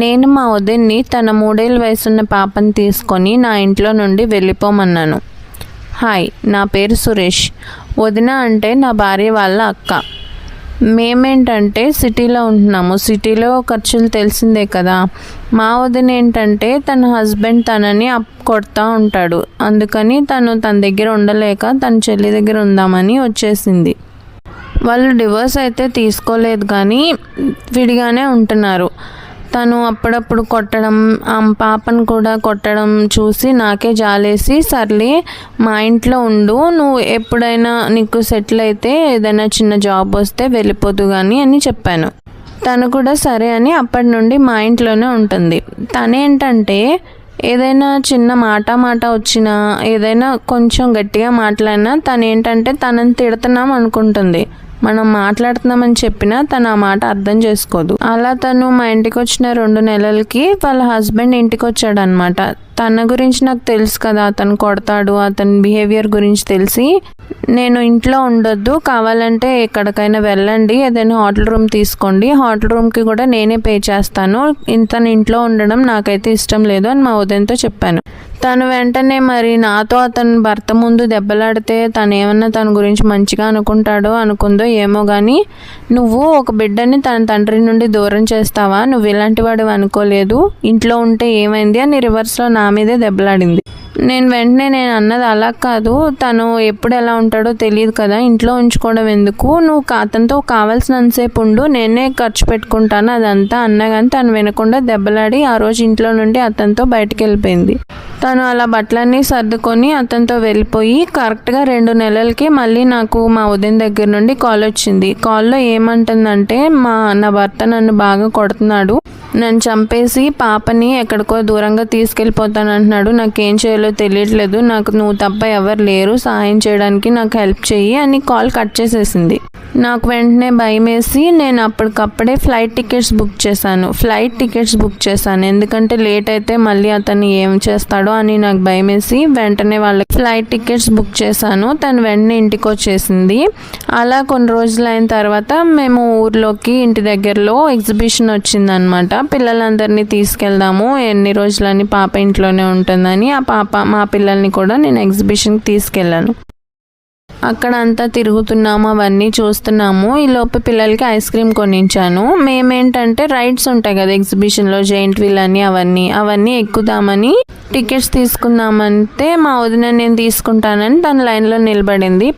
నేను మా వదిన్ని తన మూడేళ్ళ వయసున్న పాపని తీసుకొని నా ఇంట్లో నుండి వెళ్ళిపోమన్నాను. హాయ్ నా పేరు సురేష్. వదిన అంటే నా భార్య వాళ్ళ అక్క. మేమేంటంటే సిటీలో ఉంటున్నాము. సిటీలో ఖర్చులు తెలిసిందే కదా. మా వదిన ఏంటంటే తన హస్బెండ్ తనని అప్ కొడతా ఉంటాడు. అందుకని తను తన దగ్గర ఉండలేక తన చెల్లి దగ్గర ఉందామని వచ్చేసింది. వాళ్ళు డివోర్స్ అయితే తీసుకోలేదు కానీ విడిగానే ఉంటున్నారు. తను అప్పుడప్పుడు కొట్టడం ఆ పాపను కూడా కొట్టడం చూసి నాకే జాలేసి సర్లే మా ఇంట్లో ఉండు నువ్వు ఎప్పుడైనా నీకు సెటిల్ అయితే ఏదైనా చిన్న జాబ్ వస్తే వెళ్ళిపోదు కానీ అని చెప్పాను. తను కూడా సరే అని అప్పటి నుండి మా ఇంట్లోనే ఉంటుంది. తనేంటంటే ఏదైనా చిన్న మాట మాట వచ్చినా ఏదైనా కొంచెం గట్టిగా మాట్లాడినా తను ఏంటంటే తనని తిడుతున్నాం అనుకుంటుంది. మనం మాట్లాడుతున్నామని చెప్పినా తను ఆ మాట అర్థం చేసుకోదు. అలా తను మా ఇంటికి వచ్చిన రెండు నెలలకి వాళ్ళ హస్బెండ్ ఇంటికి వచ్చాడు అనమాట తన గురించి నాకు తెలుసు కదా అతను కొడతాడు అతని బిహేవియర్ గురించి తెలిసి నేను ఇంట్లో ఉండొద్దు కావాలంటే ఎక్కడికైనా వెళ్ళండి ఏదైనా హోటల్ రూమ్ తీసుకోండి హోటల్ రూమ్కి కూడా నేనే పే చేస్తాను. ఇంత ఇంట్లో ఉండడం నాకైతే ఇష్టం లేదు అని మా ఉదయంతో చెప్పాను. తను వెంటనే మరి నాతో అతని భర్త ముందు దెబ్బలాడితే తను ఏమన్నా తన గురించి మంచిగా అనుకుంటాడో అనుకుందో ఏమో కానీ నువ్వు ఒక బిడ్డని తన తండ్రి నుండి దూరం చేస్తావా? నువ్వు ఇలాంటి వాడు అనుకోలేదు. ఇంట్లో ఉంటే ఏమైంది? అని రివర్స్లో నా మీదే దెబ్బలాడింది. నేను వెంటనే నేను అన్నది అలా కాదు. తను ఎప్పుడు ఎలా ఉంటాడో తెలియదు కదా. ఇంట్లో ఉంచుకోవడం ఎందుకు? నువ్వు అతనితో కావాల్సినంతసేపు ఉండు. నేనే ఖర్చు పెట్టుకుంటాను. అదంతా అన్నా కానీ తను వినకుండా దెబ్బలాడి ఆ రోజు ఇంట్లో నుండి అతనితో బయటికి వెళ్ళిపోయింది తను అలా బట్టలన్నీ సర్దుకొని అతనితో వెళ్ళిపోయి కరెక్ట్గా రెండు నెలలకి మళ్ళీ నాకు మా ఉదయం దగ్గర నుండి కాల్ వచ్చింది. కాల్లో ఏమంటుందంటే మా నా భర్త నన్ను బాగా కొడుతున్నాడు. నన్ను చంపేసి పాపని ఎక్కడికో దూరంగా తీసుకెళ్ళిపోతాను అంటున్నాడు నాకేం చేయాలో తెలియట్లేదు. నాకు నువ్వు తప్ప ఎవరు లేరు. సహాయం చేయడానికి నాకు హెల్ప్ చెయ్యి అని కాల్ కట్ చేసేసింది. నాకు వెంటనే భయం వేసి నేను అప్పటికప్పుడే ఫ్లైట్ టికెట్స్ బుక్ చేశాను. ఫ్లైట్ టికెట్స్ బుక్ చేశాను. ఎందుకంటే లేట్ అయితే మళ్ళీ అతను ఏం చేస్తాడో అని నాకు భయం వేసి వెంటనే వాళ్ళకి ఫ్లైట్ టికెట్స్ బుక్ చేశాను. తను వెంటనే ఇంటికి వచ్చేసింది. అలా కొన్ని రోజులు అయిన తర్వాత మేము ఊర్లోకి ఇంటి దగ్గరలో ఎగ్జిబిషన్ వచ్చిందనమాట పిల్లలందరినీ తీసుకెళ్దాము. ఎన్ని రోజులని పాప ఇంట్లోనే ఉంటుందని ఆ పాప మా పిల్లల్ని కూడా నేను ఎగ్జిబిషన్కి తీసుకెళ్ళాను. అక్కడ అంతా తిరుగుతున్నాము అవన్నీ చూస్తున్నాము. ఈ లోపు పిల్లలకి ఐస్ క్రీమ్ కొనించాను మేమేంటంటే రైడ్స్ ఉంటాయి కదా ఎగ్జిబిషన్లో జైంట్ వీల్ అని అవన్నీ. అవన్నీ ఎక్కుదామని టికెట్స్ తీసుకుందామంటే మా వదిన నేను తీసుకుంటానని తన లైన్లో నిలబడింది.